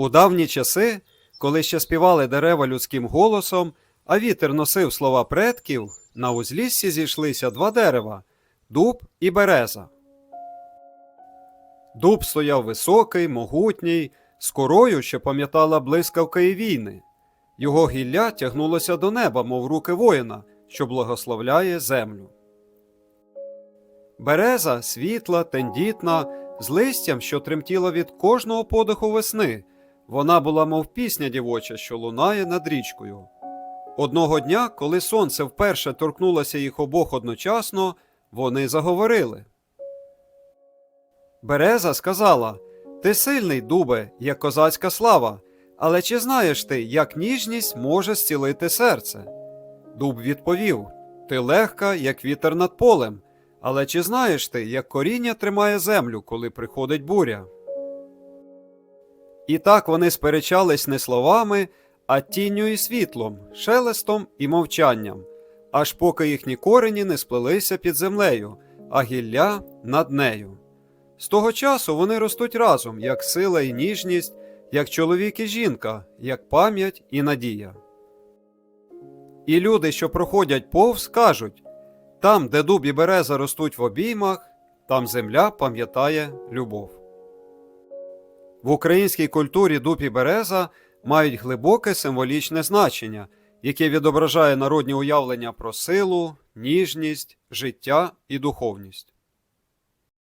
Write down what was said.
У давні часи, коли ще співали дерева людським голосом, а вітер носив слова предків, на узліссі зійшлися два дерева дуб і береза. Дуб стояв високий, могутній, з корою, що пам'ятала блискавка і війни. Його гілля тягнулося до неба, мов руки воїна, що благословляє землю. Береза світла, тендітна, з листям, що тремтіло від кожного подиху весни. Вона була, мов пісня дівоча, що лунає над річкою. Одного дня, коли сонце вперше торкнулося їх обох одночасно, вони заговорили. Береза сказала Ти сильний, дубе, як козацька слава, але чи знаєш ти, як ніжність може зцілити серце? Дуб відповів Ти легка, як вітер над полем, але чи знаєш ти, як коріння тримає землю, коли приходить буря? І так вони сперечались не словами, а тінню і світлом, шелестом і мовчанням, аж поки їхні корені не сплелися під землею, а гілля над нею. З того часу вони ростуть разом, як сила і ніжність, як чоловік і жінка, як пам'ять і надія. І люди, що проходять повз, кажуть там, де дуб і береза ростуть в обіймах, там земля пам'ятає любов. В українській культурі дуб і береза мають глибоке символічне значення, яке відображає народні уявлення про силу, ніжність, життя і духовність.